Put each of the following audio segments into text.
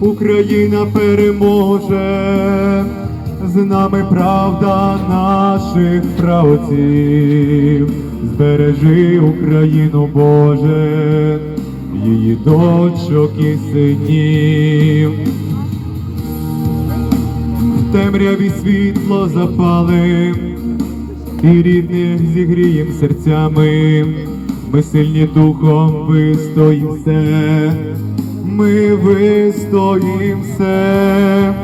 Україна переможе, з нами правда наших правоців, збережи Україну, Боже, її дочок і синів. В темряві світло запалим, і рідних зігрієм серцями, ми сильні духом вистоїмо ми вистоїм все,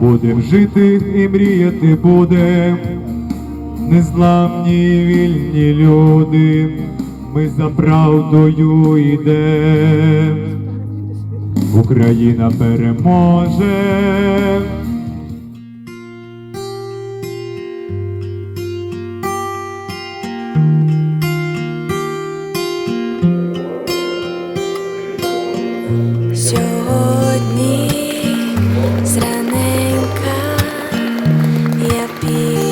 будем жити і мріяти будем, незламні вільні люди, ми за правдою йдемо, Україна переможе. happy.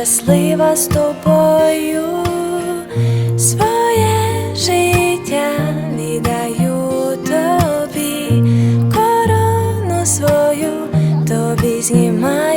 щаслива з тобою, своє життя віддаю тобі, корону свою тобі знімаю.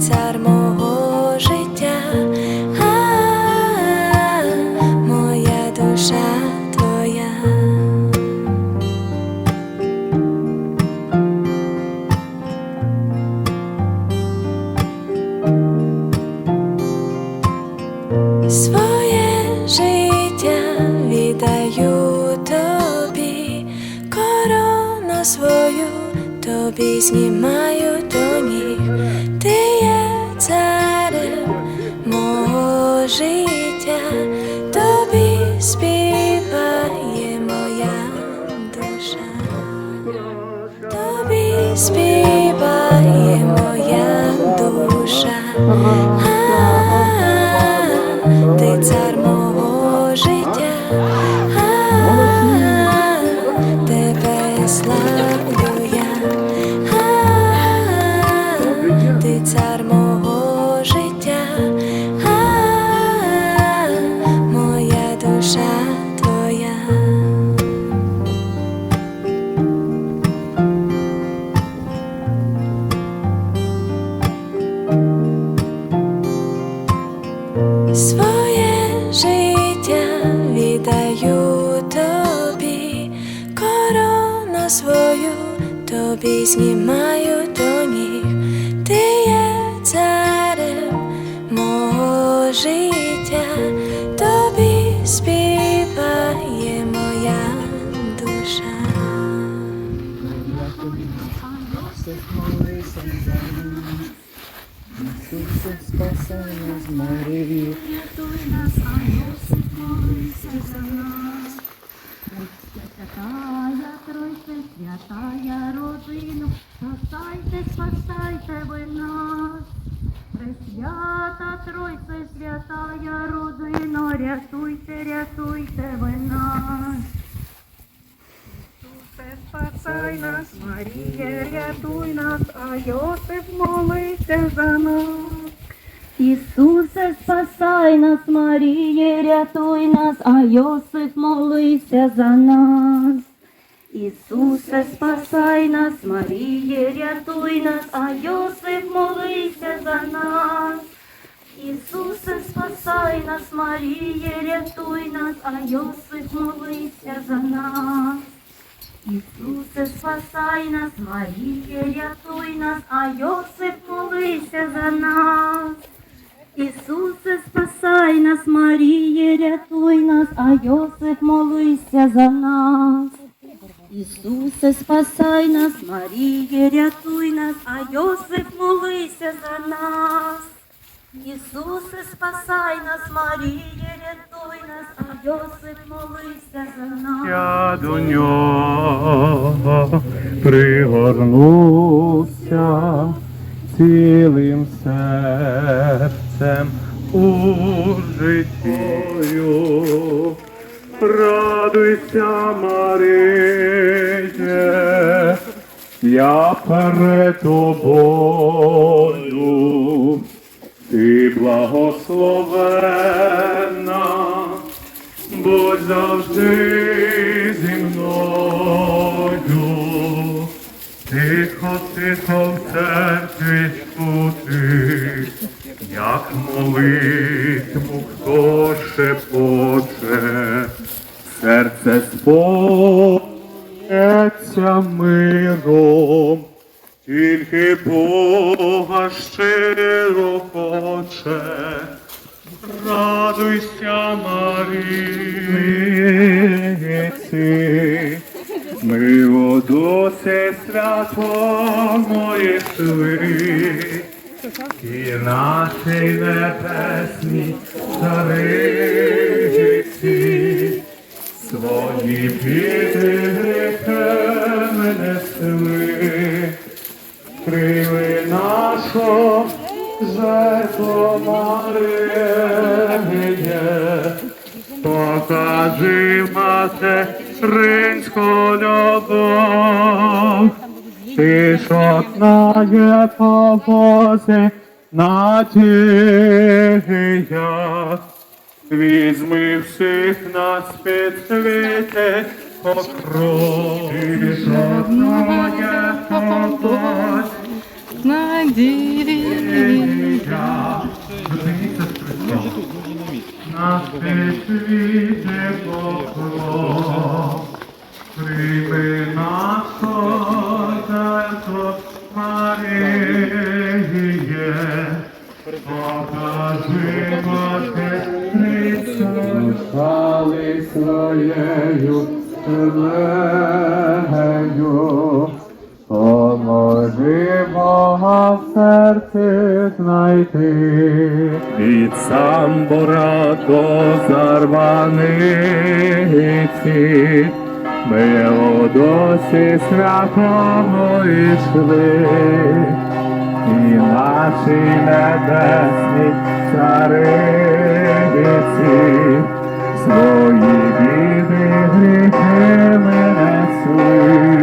цар мой. 嗯。життя тобі співає моя душа. Ісусе, спаси нас, Марію. Святая, Тройце, святая родину, спасайте, спасайте ви нас. Пресвята Тройце, святая родино, рятуйте, рятуйте ви нас. Ісусе, спасай нас, Марія, рятуй нас, а Йосип молися за нас. Ісусе, спасай нас, Маріє, рятуй нас, а Йосип молися за нас. Ісусе, спасай нас, Маріє, рятуй нас, а Йосип молися за нас. Ісусе, спасай нас, Маріє, рятуй нас, а Йосип молися за нас. Ісусе, спасай нас, Маріє, рятуй нас, а Йосип молися за нас. Ісусе, спасай нас, Маріє, рятуй нас, а Йосип молися за нас. Ісусе, спасай нас, Маріє, рятуй нас, а Йосип молися за нас. Ісусе, спасай нас, Маріє, рятуй нас, а Йосип молися за нас. Я до нього пригорнувся цілим серцем у життю. Радуйся, Мариє, я перед тобою, ти благословенна будь завжди зі мною, тихо, тихо в церкві чути, як молитву хто шепоче, серце сповнюється миром, тільки Бога щиро хоче. Радуйся, Маріці, ми у дусі святому йшли, і нашій небесній цариці, свої біди гріхи ми несли, крили нашу жертву Маріє, покажи материнську любов, ти ж однає повози надія. Візьми всіх нас під світи покров, ти ж однає повози Надія. На світе покров, прийми нашого жертву, Маріє, покажи шали своєю. Поможи Бога в серці знайти від самбора зарваниці. Ми у досі святому йшли, і наші небесні цариці свої біди гріхи ми несли.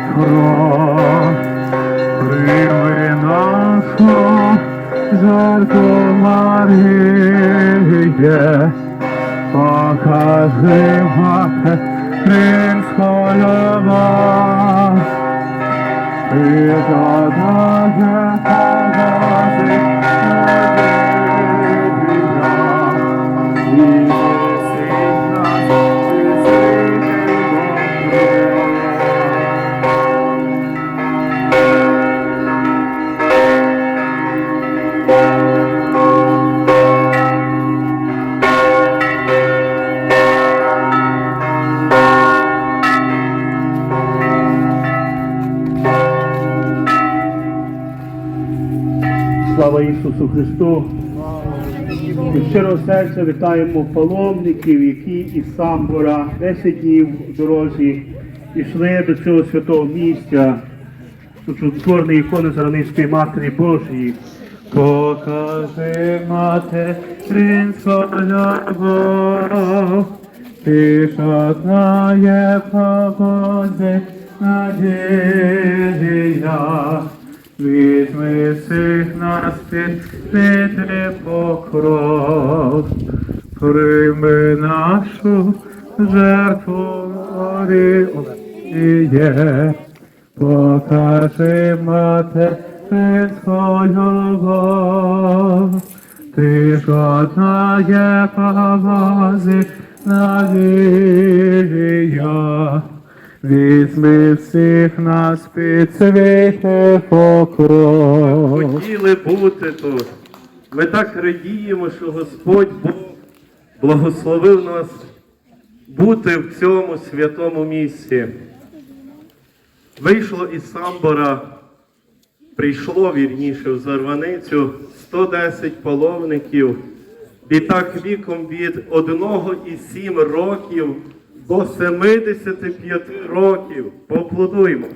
Ти покров. Нашу жертву Маріє, покажи материнського любов. Ти додає Слава Ісусу Христу! Від щирого серця вітаємо паломників, які із Самбора 10 днів в дорозі йшли до цього святого місця, до чудотворної ікони Заранівської Матері Божої. Покажи материнську любов, ти ж одна є помози надія. Візьми всіх нас під світлий покров, прийми нашу жертву Маріє. Покажи материнську любов, ти ж одна є помози надія. Візьми всіх нас під світлий покров. Хотіли бути тут. Ми так радіємо, що Господь Бог благословив нас бути в цьому святому місці. Вийшло із Самбора, прийшло вірніше в Зарваницю 110 половників, і так віком від 1,7 років до 75 років. Поаплодуємо.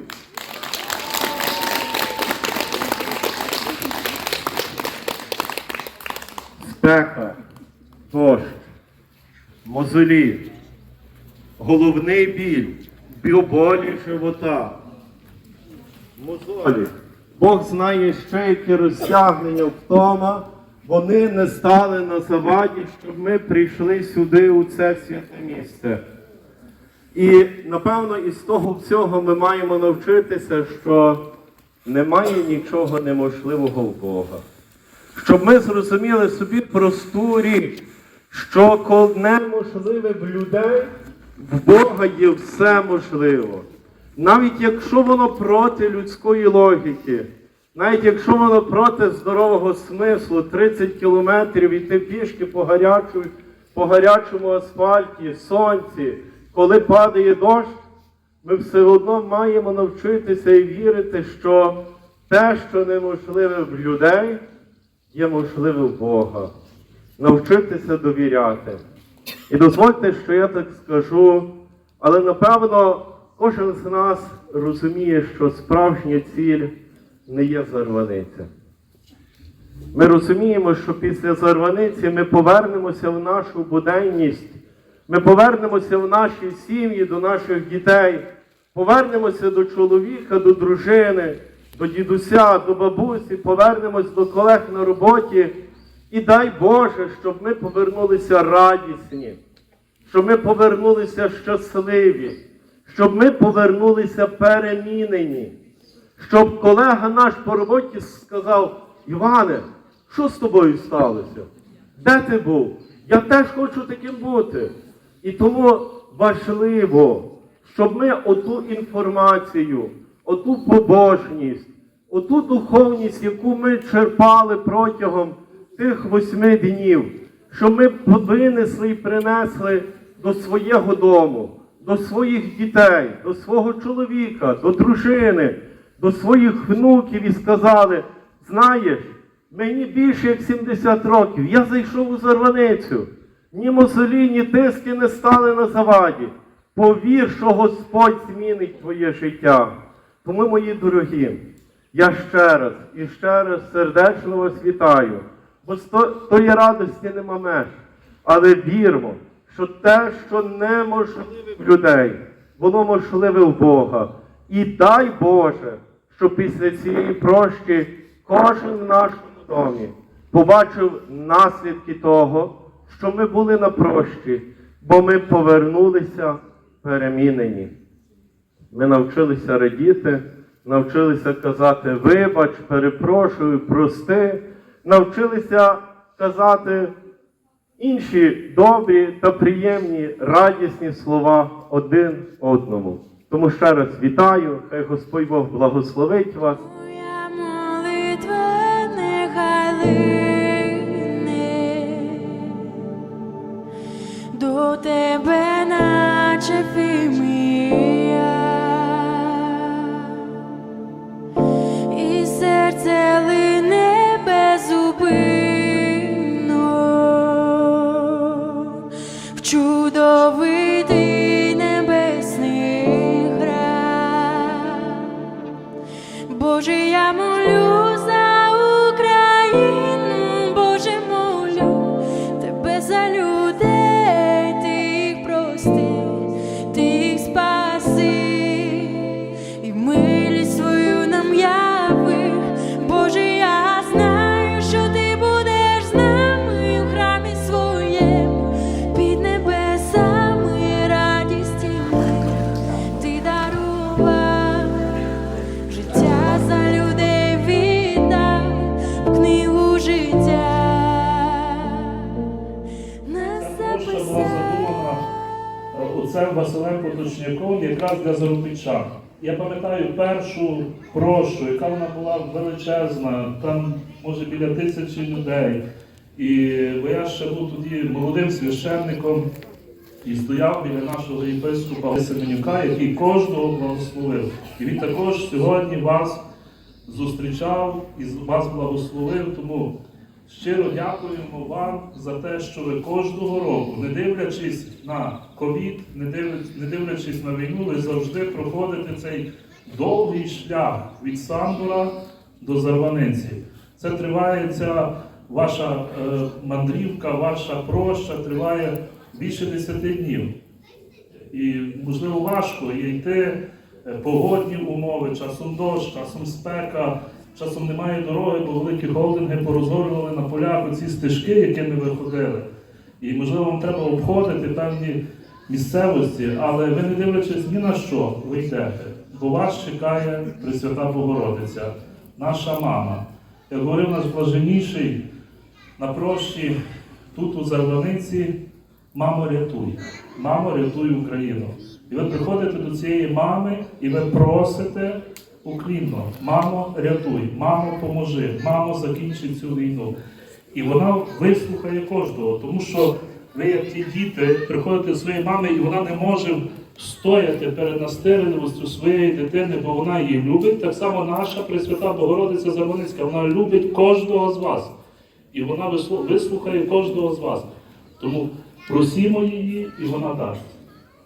спека, дощ, мозолі, головний біль, біоболі живота, мозолі. Бог знає ще, які розтягнення втома, вони не стали на заваді, щоб ми прийшли сюди, у це святе місце. І напевно із того всього ми маємо навчитися, що немає нічого неможливого в Бога щоб ми зрозуміли собі просту річ, що коли неможливе в людей, в Бога є все можливо. Навіть якщо воно проти людської логіки, навіть якщо воно проти здорового смислу, 30 кілометрів йти пішки по, гарячу, по гарячому асфальті, сонці, коли падає дощ, ми все одно маємо навчитися і вірити, що те, що неможливе в людей, є можливе в Бога. Навчитися довіряти. І дозвольте, що я так скажу, але напевно кожен з нас розуміє, що справжня ціль не є зарваниця. Ми розуміємо, що після зарваниці ми повернемося в нашу буденність, ми повернемося в наші сім'ї, до наших дітей, повернемося до чоловіка, до дружини, до дідуся, до бабусі, повернемось до колег на роботі. І дай Боже, щоб ми повернулися радісні, щоб ми повернулися щасливі, щоб ми повернулися перемінені, щоб колега наш по роботі сказав, Іване, що з тобою сталося? Де ти був? Я теж хочу таким бути. І тому важливо, щоб ми оту інформацію, оту побожність, оту духовність, яку ми черпали протягом тих восьми днів, що ми винесли і принесли до свого дому, до своїх дітей, до свого чоловіка, до дружини, до своїх внуків і сказали, знаєш, мені більше як 70 років, я зайшов у зарваницю, ні мозолі, ні тиски не стали на заваді. Повір, що Господь змінить твоє життя. Тому, мої дорогі, я ще раз і ще раз сердечно вас вітаю, бо тої радості нема меж. Але вірмо, що те, що неможливе в людей, воно можливе в Бога. І дай Боже, щоб після цієї прощі кожен в нашому домі побачив наслідки того, що ми були на прощі, бо ми повернулися перемінені. Ми навчилися радіти, навчилися казати вибач, перепрошую, прости, навчилися казати інші добрі та приємні, радісні слова один одному. Тому ще раз вітаю, хай Господь Бог благословить вас. Тебе, наче фімія, і серце лине безупинно в чудовитий небесний храм. Боже, я е, Василем Поточняком якраз для заробітчан. Я пам'ятаю першу прощу, яка вона була величезна, там може біля тисячі людей. І бо я ще був тоді молодим священником і стояв біля нашого єпископа Семенюка, який кожного благословив. І він також сьогодні вас зустрічав і вас благословив. Тому щиро дякуємо вам за те, що ви кожного року, не дивлячись на ковід, не дивлячись, на війну, ви завжди проходите цей довгий шлях від Сандора до Зарваниці. Це триває ця ваша е, мандрівка, ваша проща триває більше 10 днів. І, можливо, важко є йти е, погодні умови, часом дощ, часом спека, часом немає дороги, бо великі холдинги порозорювали на полях оці стежки, якими ви ходили. І, можливо, вам треба обходити певні місцевості, але ви не дивлячись ні на що, ви йдете, бо вас чекає Пресвята Богородиця, наша мама. Як говорив наш блаженніший на прощі тут у Зарваниці, мамо рятуй, мамо рятуй Україну. І ви приходите до цієї мами і ви просите уклінно, мамо, рятуй, мамо, поможи, мамо, закінчи цю війну. І вона вислухає кожного, тому що ви, як ті діти, приходите до своєї мами, і вона не може стояти перед настирливістю своєї дитини, бо вона її любить. Так само наша Пресвята Богородиця Зарваницька, вона любить кожного з вас. І вона вислухає кожного з вас. Тому просімо її, і вона дасть.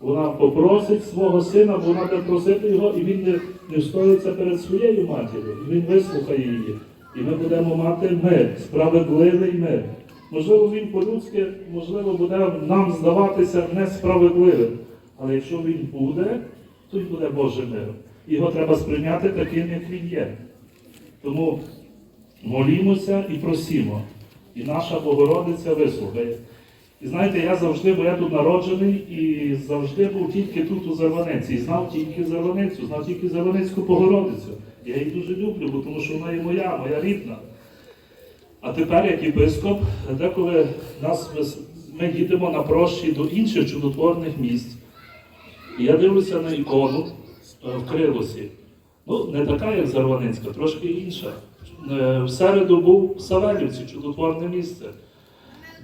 Вона попросить свого сина, бо вона буде просити його, і він не, не встоїться перед своєю матір'ю. І він вислухає її. І ми будемо мати мир, справедливий мир. Можливо, він по-людськи, можливо, буде нам здаватися несправедливим. Але якщо він буде, то й буде Божий мир. Його треба сприйняти таким, як він є. Тому молімося і просімо. І наша Богородиця вислухає. І знаєте, я завжди, бо я тут народжений і завжди був тільки тут у Зарваниці. І знав тільки Зарваницю, знав тільки Зарваницьку Богородицю. Я її дуже люблю, бо тому що вона є моя, моя рідна. А тепер, як єпископ, деколи нас, ми їдемо на прощі до інших чудотворних місць. І я дивлюся на ікону е, в Крилосі. Ну, не така, як Зарваницька, трошки інша. Е, В середу був в Савелівці, чудотворне місце.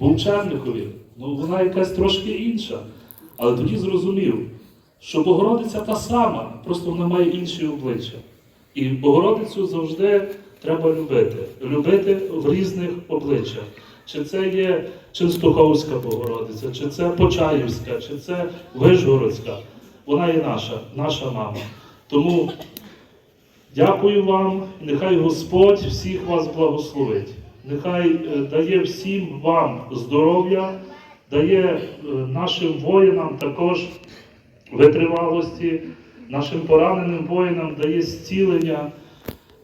Був в Черникові. Ну, вона якась трошки інша. Але тоді зрозумів, що Богородиця та сама, просто вона має інші обличчя. І Богородицю завжди треба любити. Любити в різних обличчях. Чи це є Ченстуховська Богородиця, чи це Почаївська, чи це Вишгородська. Вона є наша, наша мама. Тому дякую вам, нехай Господь всіх вас благословить. Нехай е, дає всім вам здоров'я, дає е, нашим воїнам також витривалості, нашим пораненим воїнам дає зцілення.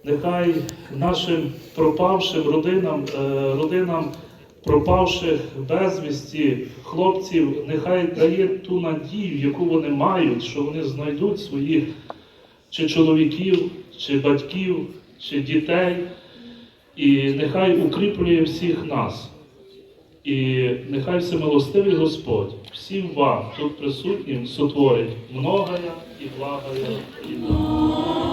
Нехай нашим пропавшим родинам, е, родинам пропавших безвісті хлопців, нехай дає ту надію, яку вони мають, що вони знайдуть своїх чи чоловіків, чи батьків, чи дітей, і нехай укріплює всіх нас. І нехай всемилостивий Господь всім вам, тут присутнім, сотворить многая і благая і добра.